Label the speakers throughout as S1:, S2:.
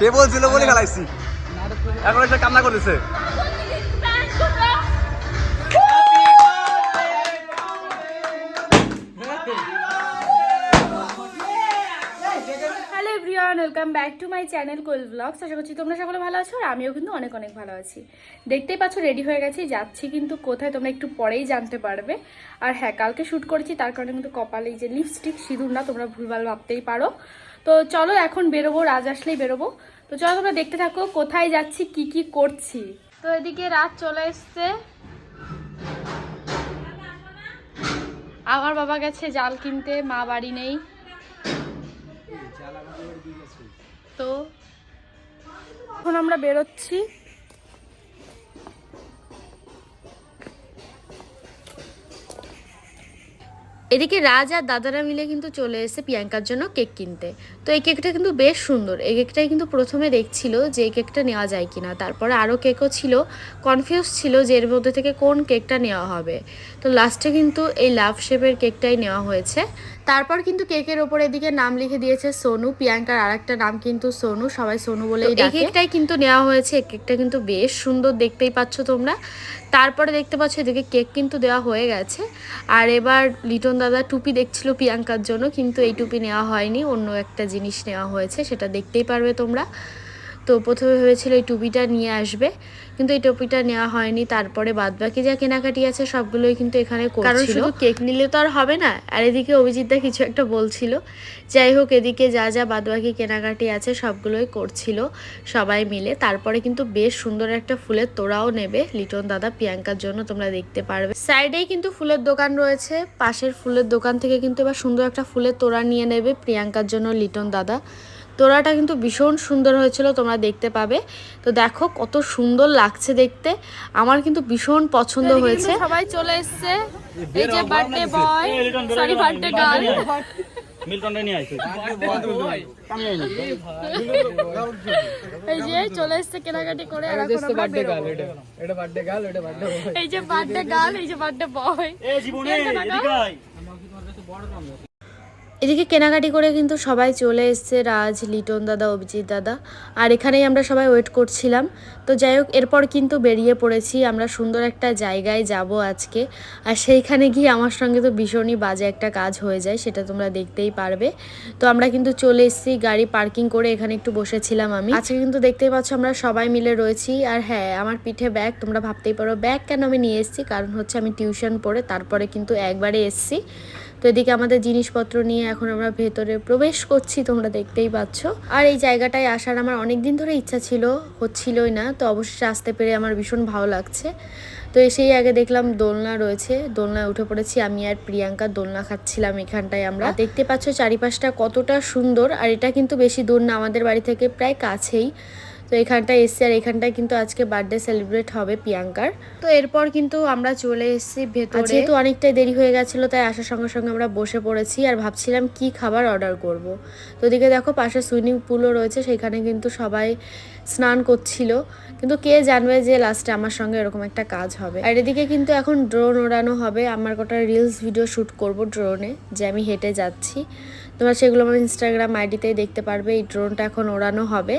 S1: সে বলছিল বলে খেলাইছি এখন এসে কান্না করতেছে।
S2: Welcome back to my channel Koyel vlogs আশা করছি তোমরা সকলে ভালো আছো, আর আমিও কিন্তু অনেক অনেক ভালো আছি। দেখতেই পাচ্ছ রেডি হয়ে গেছি, যাচ্ছি কিন্তু কোথায় তোমরা একটু পরেই জানতে পারবে। আর হ্যাঁ কালকে শ্যুট করেছি, তার কারণে কিন্তু কপালে যে লিপস্টিক সিঁদুর না, তোমরা ভুলভাল ভাবতেই পারো। তো চলো এখন বেরোবো, রাজ আসলেই বেরোবো। তো চলো তোমরা দেখতে থাকো, কোথায় যাচ্ছি, কি কি করছি। তো এদিকে রাত চলে এসছে। আমার বাবা গেছে জাল কিনতে, মা বাড়ি নেই। তো এখন আমরা বেরোচ্ছি। এদিকে রাজ আর দাদারা মিলে কিন্তু চলে এসে প্রিয়াঙ্কার জন্য কেক কিনতে। তো এই কেকটা কিন্তু বেশ সুন্দর। এই কেকটাই কিন্তু প্রথমে দেখছিল যে এই কেকটা নেওয়া যায় কিনা। তারপরে আরও কেকও ছিল কনফিউজ ছিল যে এর মধ্যে থেকে কোন কেকটা নেওয়া হবে। তো লাস্টে কিন্তু এই লাভ শেপের কেকটাই নেওয়া হয়েছে। তারপর কিন্তু কেকের ওপর এদিকে নাম লিখে দিয়েছে সোনু। প্রিয়াঙ্কার আরেকটা নাম কিন্তু সোনু। সবাই সোনু বলে এই কেকটাই কিন্তু নেওয়া হয়েছে। এই কেকটা কিন্তু বেশ সুন্দর দেখতেই পাচ্ছ তোমরা। তারপরে দেখতে পাচ্ছ এদিকে কেক কিন্তু দেওয়া হয়ে গেছে। আর এবার লিটন দাদা টুপি দেখছিল প্রিয়াঙ্কার জন্য, কিন্তু এই টুপি নেওয়া হয়নি, অন্য একটা জিনিস নেওয়া হয়েছে, সেটা দেখতেই পারবে তোমরা। তো প্রথমে ভেবেছিল এই টুপিটা নিয়ে আসবে, কিন্তু এই টুপিটা নেওয়া হয়নি। তারপরে বাদবাকি যা কেনাকাটি আছে সবগুলোই কিন্তু এখানে কারণ শুধু কেক নিলে তো আর হবে না, আর এদিকে অভিজিৎদা কিছু একটা বলছিল। যাই হোক, এদিকে যা যা বাদবাকি কেনাকাটি আছে সবগুলোই করছিল সবাই মিলে। তারপরে কিন্তু বেশ সুন্দর একটা ফুলের তোড়াও নেবে লিটন দাদা প্রিয়াঙ্কার জন্য, তোমরা দেখতে পারবে। সাইডেই কিন্তু ফুলের দোকান রয়েছে, পাশের ফুলের দোকান থেকে কিন্তু এবার সুন্দর একটা ফুলের তোড়া নিয়ে নেবে প্রিয়াঙ্কার জন্য লিটন দাদা। তোড়াটা কিন্তু ভীষণ সুন্দর হয়েছিল তোমরা দেখতে পাবে। তো দেখো কত সুন্দর লাগছে দেখতে। আমার কিন্তু ভীষণ পছন্দ হয়েছে। সবাই চলে এসেছে। এই যে birthday boy sorry birthday girl
S3: মিল্টনটা নিয়ে আসি
S2: এই যে চলে এসেছে কেনাকাটি করে আর এখন আমরা বেরোবো।
S4: এটা। বার্থডে গার্ল এটা বার্থডে
S2: এই যে বার্থডে গার্ল এই যে বার্থডে বয়
S3: এ জীবনে এদিকে আয়।
S2: এদিকে কেনাকাটি করে কিন্তু সবাই চলে এসছে, রাজ, লিটন দাদা, অভিজিৎ দাদা। আর এখানেই আমরা সবাই ওয়েট করছিলাম। তো যাই হোক, এরপর কিন্তু বেরিয়ে পড়েছি। আমরা সুন্দর একটা জায়গায় যাব আজকে। আর সেইখানে গিয়ে আমার সঙ্গে তো ভীষণই বাজে একটা কাজ হয়ে যায়, সেটা তোমরা দেখতেই পারবে। তো আমরা কিন্তু চলে এসেছি, গাড়ি পার্কিং করে এখানে একটু বসেছিলাম আমি। আজকে কিন্তু দেখতেই পাচ্ছ আমরা সবাই মিলে রয়েছি। আর হ্যাঁ আমার পিঠে ব্যাগ তোমরা ভাবতেই পারো ব্যাগ কেন আমি নিয়ে এসেছি? কারণ হচ্ছে আমি টিউশন পড়ে, তারপরে কিন্তু একবারে এসেছি। তো এদিকে আমাদের জিনিসপত্র নিয়ে এখন আমরা ভেতরে প্রবেশ করছি, তোমরা দেখতেই পাচ্ছ। আর এই জায়গাটায় আসার আমার অনেক দিন ধরে ইচ্ছা ছিল, হচ্ছিলই না, তো অবশেষে আসতে পেরে আমার ভীষণ ভালো লাগছে। তো এসেই আগে দেখলাম দোলনা রয়েছে, দোলনায় উঠে পড়েছি আমি আর প্রিয়াঙ্কা, দোলনা খাচ্ছিলাম এখানটায় আমরা। দেখতে পাচ্ছ চারিপাশটা কতটা সুন্দর, আর এটা কিন্তু বেশি দূর না, আমাদের বাড়ি থেকে প্রায় কাছেই। তো এখানটায় এসছি আর এখানটায় কিন্তু আজকে বার্থডে সেলিব্রেট হবে প্রিয়াঙ্কার। তো এরপর কিন্তু আমরা চলে এসেছি ভেতরে। যেহেতু অনেকটাই দেরি হয়ে গেছিল, তাই আসার সঙ্গে সঙ্গে আমরা বসে পড়েছি আর ভাবছিলাম কি খাবার অর্ডার করব। তো এদিকে দেখো পাশে সুইমিং পুলও রয়েছে, সেখানে কিন্তু সবাই স্নান করছিল। কিন্তু কে জানবে যে লাস্টে আমার সঙ্গে এরকম একটা কাজ হবে। আর এদিকে কিন্তু এখন ড্রোন ওড়ানো হবে। আমার কটা রিলস ভিডিও শ্যুট করব ড্রোনে যে আমি হেঁটে যাচ্ছি। তোমরা সেগুলো আমার ইনস্টাগ্রাম আইডিতেই দেখতে পারবে, এই ড্রোনটা এখন ওড়ানো হবে।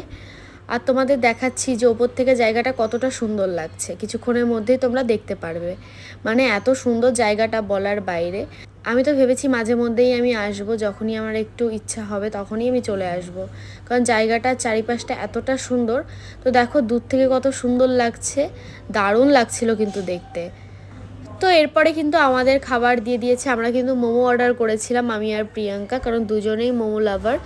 S2: আর তোমাদের দেখাচ্ছি যে ওপর থেকে জায়গাটা কতটা সুন্দর লাগছে। কিছুক্ষণের মধ্যেই তোমরা দেখতে পারবে। মানে এত সুন্দর জায়গাটা বলার বাইরে। আমি তো ভেবেছি মাঝে মধ্যেই আমি আসব, যখনই আমার একটু ইচ্ছা হবে তখনই আমি চলে আসব। কারণ জায়গাটার চারিপাশটা এতটা সুন্দর। তো দেখো দূর থেকে কত সুন্দর লাগছে, দারুণ লাগছিল কিন্তু দেখতে। তো এরপরে কিন্তু আমাদের খাবার দিয়ে দিয়েছে। আমরা কিন্তু মোমো অর্ডার করেছিলাম, আমি আর প্রিয়াঙ্কা, কারণ দুজনেই মোমো লাভার।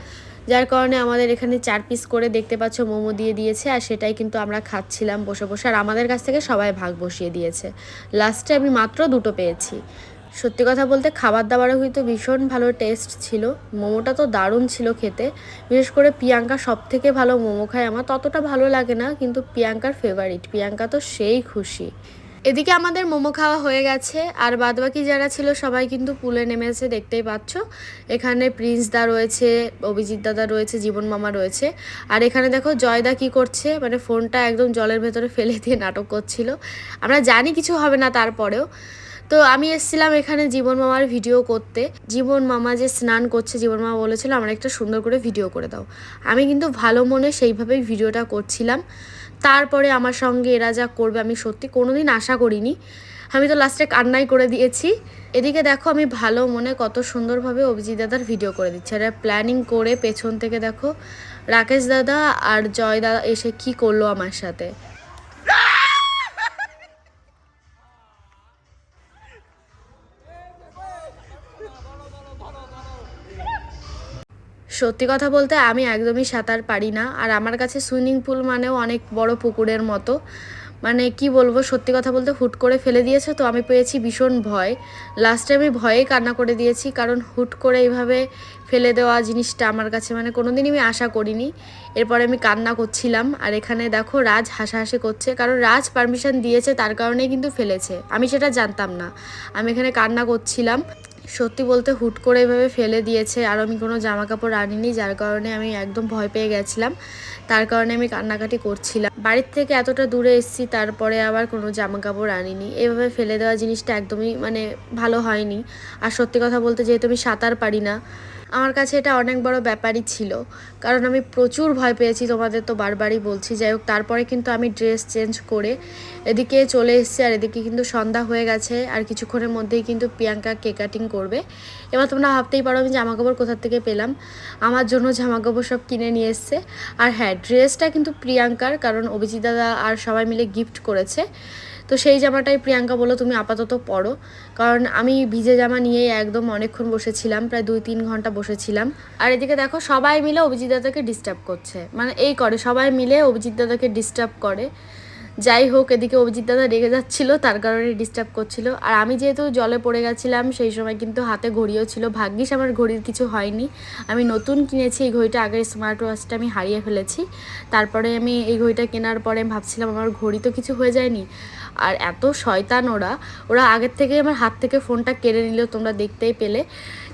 S2: যার কারণে আমাদের এখানে চার পিস করে দেখতে পাচ্ছ মোমো দিয়ে দিয়েছে, আর সেটাই কিন্তু আমরা খাচ্ছিলাম বসে বসে, আর আমাদের কাছ থেকে সবাই ভাগ বসিয়ে দিয়েছে। লাস্টে আমি মাত্র দুটো পেয়েছি। সত্যি কথা বলতে খাবার দাবারও কিন্তু ভীষণ ভালো টেস্ট ছিল, মোমোটা তো দারুণ ছিল খেতে, বিশেষ করে প্রিয়াঙ্কা সব থেকে ভালো মোমো খায় আমার, ততটা ভালো লাগে না, কিন্তু প্রিয়াঙ্কার ফেভারিট প্রিয়াঙ্কা তো সেই খুশি। এদিকে আমাদের মোমো খাওয়া হয়ে গেছে, আর বাদবাকি যারা ছিল সবাই কিন্তু পুলে নেমেছে, দেখতেই পাচ্ছ। এখানে প্রিন্স দা রয়েছে, অভিজিৎ দাদা রয়েছে, জীবন মামা রয়েছে। আর এখানে দেখো জয়দা কি করছে মানে ফোনটা একদম জলের ভেতরে ফেলে দিয়ে নাটক করছিল। আমরা জানি কিছু হবে না তারপরেও। তো আমি এসেছিলাম এখানে জীবন মামার ভিডিও করতে। জীবন মামা যে স্নান করছে, জীবন মামা বলেছিল, আমার একটা সুন্দর করে ভিডিও করে দাও। আমি কিন্তু ভালো মনে সেইভাবেই ভিডিওটা করছিলাম। তারপরে আমার সঙ্গে এরা যা করবে আমি সত্যি কোনোদিন আশা করিনি। আমি তো লাস্টে কান্নাই করে দিয়েছি। এদিকে দেখো আমি ভালো মনে কত সুন্দরভাবে অভিজিৎ দাদার ভিডিও করে দিচ্ছি। আর প্ল্যানিং করে পেছন থেকে দেখো রাকেশ দাদা আর জয় দাদা এসে কি করল আমার সাথে। সত্যি কথা বলতে আমি একদমই সাঁতার পারি না। আর আমার কাছে সুইমিং পুল মানেও অনেক বড় পুকুরের মতো। মানে কি বলব, সত্যি কথা বলতে হুট করে ফেলে দিয়েছে তো আমি পেয়েছি ভীষণ ভয়। লাস্টে আমি ভয়ে কান্না করে দিয়েছি কারণ হুট করে এইভাবে ফেলে দেওয়া জিনিসটা আমার কাছে মানে কোনো দিনই আমি আশা করিনি। এরপরে আমি কান্না করছিলাম আর এখানে দেখো রাজ হাসাহাসি করছে কারণ রাজ পারমিশন দিয়েছে তার কারণেই কিন্তু ফেলেছে। আমি সেটা জানতাম না। আমি এখানে কান্না করছিলাম। সত্যি বলতে হুট করে এভাবে ফেলে দিয়েছে। আর আমি কোনো জামা কাপড় আনিনি, যার কারণে আমি একদম ভয় পেয়ে গেছিলাম। তার কারণে আমি কান্নাকাটি করছিলাম। বাড়ির থেকে এতটা দূরে এসেছি, তারপরে আবার কোনো জামা কাপড় আনিনি। এভাবে ফেলে দেওয়া জিনিসটা একদমই মানে ভালো হয়নি। আর সত্যি কথা বলতে যেহেতু আমি সাঁতার পারি না আমার কাছে এটা অনেক বড় ব্যাপারই ছিল। কারণ আমি প্রচুর ভয় পেয়েছি, তোমাদের তো বারবারই বলছি। যাই হোক, তারপরে কিন্তু আমি ড্রেস চেঞ্জ করে এদিকে চলে এসেছি আর এদিকে কিন্তু সন্ধ্যা হয়ে গেছে আর কিছুক্ষণের মধ্যেই কিন্তু প্রিয়াঙ্কা কেক কাটিং করবে। এবার তোমরা ভাবতেই পারো আমি জামা কাপড় কোথা থেকে পেলাম। আমার জন্য জামা কাপড় সব কিনে নিয়ে এসছে। আর হ্যাঁ ড্রেসটা কিন্তু প্রিয়াঙ্কার, কারণ অভিজিৎ দাদা আর সবাই মিলে গিফট করেছে। তো সেই জামাটাই প্রিয়াঙ্কা বলো তুমি আপাতত পরো কারণ আমি ভিজে জামা নিয়ে একদম অনেকক্ষণ বসেছিলাম, প্রায় দুই তিন ঘণ্টা বসেছিলাম। আর এদিকে দেখো, সবাই মিলে অভিজিৎ দাদাকে ডিস্টার্ব করছে। মানে এই করে, সবাই মিলে অভিজিৎ দাদাকে ডিস্টার্ব করে। যাই হোক এদিকে অভিজিৎ দাদা রেগে যাচ্ছিল, তার কারণে ডিস্টার্ব করছিল। আর আমি যেহেতু জলে পড়ে গেছিলাম, সেই সময় কিন্তু হাতে ঘড়িও ছিল। ভাগ্যিস আমার ঘড়ির কিছু হয়নি। আমি নতুন কিনেছি, এই ঘড়িটা আগের স্মার্ট ওয়াচটা আমি হারিয়ে ফেলেছি। তারপরে আমি এই ঘড়িটা কেনার পরে ভাবছিলাম, আমার ঘড়ি তো কিছু হয়ে যায়নি। আর এত শয়তান ওরা। ওরা আগের থেকে আমার হাত থেকে ফোনটা কেড়ে নিল, তোমরা দেখতেই পেলে।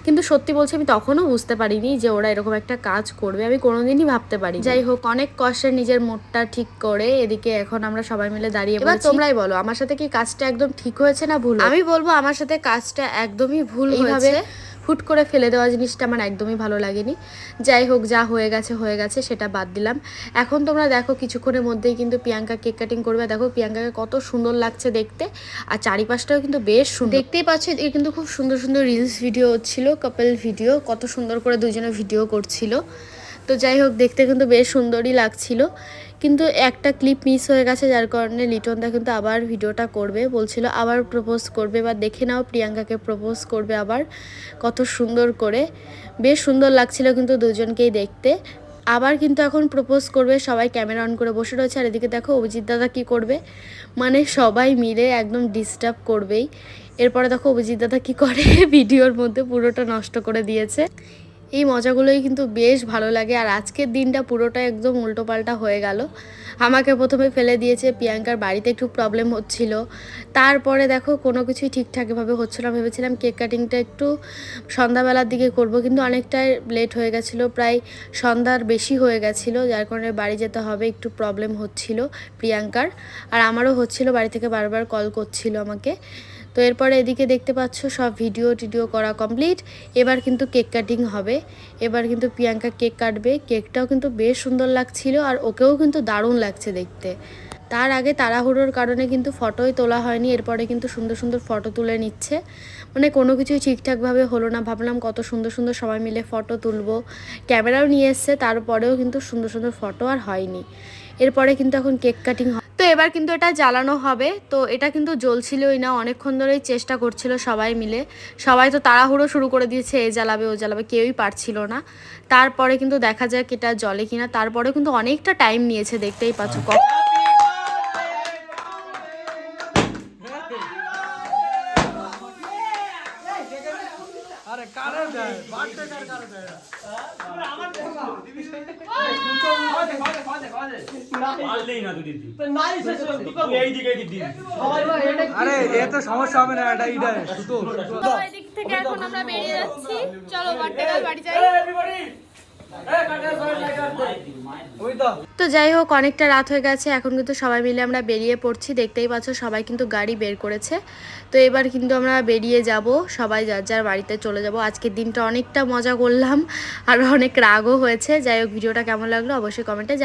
S2: কিন্তু সত্যি বলছি আমি তখনও বুঝতে পারিনি যে ওরা এরকম একটা কাজ করবে। আমি কোনোদিনই ভাবতে পারি যাই হোক অনেক কষ্টে নিজের মোটটা ঠিক করে এদিকে এখন আমরা সবাই মিলে দাঁড়িয়ে এবার তোমরাই বলো আমার সাথে কি কাজটা একদম ঠিক হয়েছে না ভুল আমি বলব আমার সাথে কাজটা একদমই ভুল হয়েছে। হুট করে ফেলে দেওয়া জিনিসটা আমার একদমই ভালো লাগেনি। যাই হোক, যা হয়ে গেছে হয়ে গেছে, সেটা বাদ দিলাম। এখন তোমরা দেখো, কিছুক্ষণের মধ্যেই কিন্তু প্রিয়াঙ্কা কেক কাটিং করবে। দেখো প্রিয়াঙ্কাকে কত সুন্দর লাগছে দেখতে। আর চারিপাশটাও কিন্তু বেশ সুন্দর। দেখতেই পাচ্ছ, এ কিন্তু খুব সুন্দর সুন্দর রিলস ভিডিও হচ্ছিল কাপল ভিডিও কত সুন্দর করে দুজনে ভিডিও করছিল। তো যাই হোক, দেখতে কিন্তু বেশ সুন্দরই লাগছিল। কিন্তু একটা ক্লিপ মিস হয়ে গেছে, যার কারণে লিটনদা কিন্তু আবার ভিডিওটা করবে। বলছিল আবার প্রপোজ করবে বা দেখে নাও প্রিয়াঙ্কাকে প্রপোজ করবে আবার, কত সুন্দর করে। বেশ সুন্দর লাগছিল কিন্তু দুজনকেই দেখতে। আবার কিন্তু এখন প্রপোজ করবে, সবাই ক্যামেরা অন করে বসে রয়েছে। আর এদিকে দেখো অভিজিৎ দাদা কী করবে? মানে সবাই মিলে একদম ডিস্টার্ব করবেই। এরপরে দেখো অভিজিৎ দাদা কী করে ভিডিওর মধ্যে পুরোটা নষ্ট করে দিয়েছে। এই মজাগুলোই কিন্তু বেশ ভালো লাগে। আর আজকের দিনটা পুরোটা একদম উল্টোপাল্টা হয়ে গেল। আমাকে প্রথমে ফেলে দিয়েছে প্রিয়াঙ্কার, বাড়িতে একটু প্রবলেম হচ্ছিল। তারপরে দেখো কোনো কিছুই ঠিকঠাকভাবে হচ্ছিল না। ভেবেছিলাম কেক কাটিংটা একটু সন্ধ্যাবেলার দিকে করব, কিন্তু অনেকটাই লেট হয়ে গেছিল। প্রায় সন্ধ্যার বেশি হয়ে গেছিল, যার কারণে বাড়ি যেতে হবে, একটু প্রবলেম হচ্ছিল প্রিয়াঙ্কার। আর আমারও হচ্ছিল, বাড়ি থেকে বারবার কল করছিল আমাকে। তো এরপরে এদিকে দেখতে পাচ্ছ সব ভিডিও টিডিও করা কমপ্লিট এবার কিন্তু কেক কাটিং হবে। এবার কিন্তু প্রিয়াঙ্কা কেক কাটবে। কেকটাও কিন্তু বেশ সুন্দর লাগছিল আর ওকেও কিন্তু দারুণ লাগছে দেখতে। তার আগে তাড়াহুড়োর কারণে কিন্তু ফটোই তোলা হয়নি। এরপরে কিন্তু সুন্দর সুন্দর ফটো তুলে নিচ্ছে। মানে কোনো কিছুই ঠিকঠাকভাবে হলো না। ভাবলাম কত সুন্দর সুন্দর সবাই মিলে ফটো তুলবো। ক্যামেরাও নিয়ে এসছে। তারপরেও কিন্তু সুন্দর সুন্দর ফটো আর হয়নি। এরপরে কিন্তু এখন কেক কাটিং তো এবার কিন্তু এটা জ্বালানো হবে। তো এটা কিন্তু জ্বলছিলই না, অনেকক্ষণ ধরেই চেষ্টা করছিল সবাই মিলে। সবাই তো তাড়াহুড়ো শুরু করে দিয়েছে, এ জ্বালাবে, ও জ্বালাবে, কেউই পারছিল না। তারপরে কিন্তু দেখা যাক এটা জলে কিনা। তারপরে কিন্তু অনেকটা টাইম নিয়েছে, দেখতেই পাচ্ছ। ক-
S4: আরে কারে দেয়? বার্থডে কার কারে দেয়?
S3: পারলেই না তুই দিদি তুই এই দিকে দিদি
S4: আরে এ তো সমস্যা হবে না এটা ইডা সুতো
S2: তো দিক থেকে এখন আমরা বেরিয়ে যাচ্ছি। চলো বার্থডে কার বাড়ি যাই।
S4: ওই তো
S2: যাই হোক, অনেকটা রাত হয়ে গেছে। এখন কিন্তু সবাই মিলে আমরা বেরিয়ে পড়ছি। দেখতেই পাচ্ছ, সবাই কিন্তু গাড়ি বের করেছে। তো এবার কিন্তু আমরা বেরিয়ে যাব। সবাই যার যার বাড়িতে চলে যাব। আজকের দিনটা অনেকটা মজা করলাম। আর অনেক রাগও হয়েছে। যাই হোক, ভিডিওটা কেমন লাগল অবশ্যই কমেন্টে